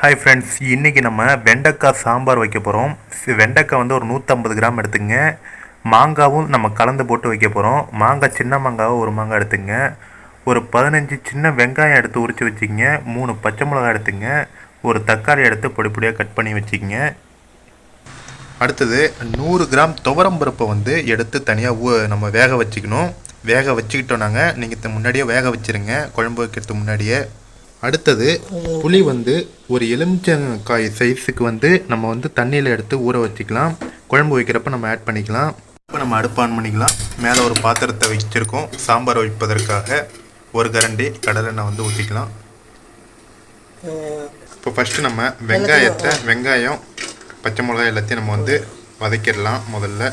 Hi friends இன்றைக்கி நம்ம வெண்டைக்காய் சாம்பார் வைக்க போகிறோம் வெண்டைக்காய் வந்து ஒரு நூற்றம்பது கிராம் எடுத்துங்க. மாங்காவும் நம்ம கலந்து போட்டு வைக்க போகிறோம் மாங்காய் சின்ன மாங்காவை ஒரு மாங்காய் எடுத்துங்க. ஒரு பதினஞ்சு சின்ன வெங்காயம் எடுத்து உரித்து வச்சுக்கிங்க மூணு பச்சை மிளகாய் எடுத்துங்க. ஒரு தக்காளி எடுத்து பொடி பொடியாக கட் பண்ணி வச்சுக்கிங்க அடுத்தது நூறு கிராம் துவரம் பருப்பை வந்து எடுத்து தனியாக நம்ம வேக வச்சுக்கணும். வேக வச்சுக்கிட்டோம் நாங்கள் நீங்கள் முன்னாடியே வேக வச்சிருங்க. குழம்பு வைக்கிறதுக்கு முன்னாடியே. அடுத்தது புளி வந்து ஒரு எலுமிச்சங்காய் சைஸுக்கு வந்து நம்ம வந்து தண்ணியில் எடுத்து ஊற வச்சுக்கலாம். குழம்பு வைக்கிறப்ப நம்ம ஆட் பண்ணிக்கலாம். இப்போ நம்ம அடுப்பு ஆன் பண்ணிக்கலாம். மேலே ஒரு பாத்திரத்தை வச்சுருக்கோம். சாம்பார் வைப்பதற்காக ஒரு கரண்டி கடலெண்ணெய் வந்து ஊற்றிக்கலாம் இப்போ ஃபஸ்ட்டு நம்ம வெங்காயத்தை வெங்காயம் பச்சை மிளகாய் எல்லாத்தையும் நம்ம வந்து வதக்கிடலாம் முதல்ல.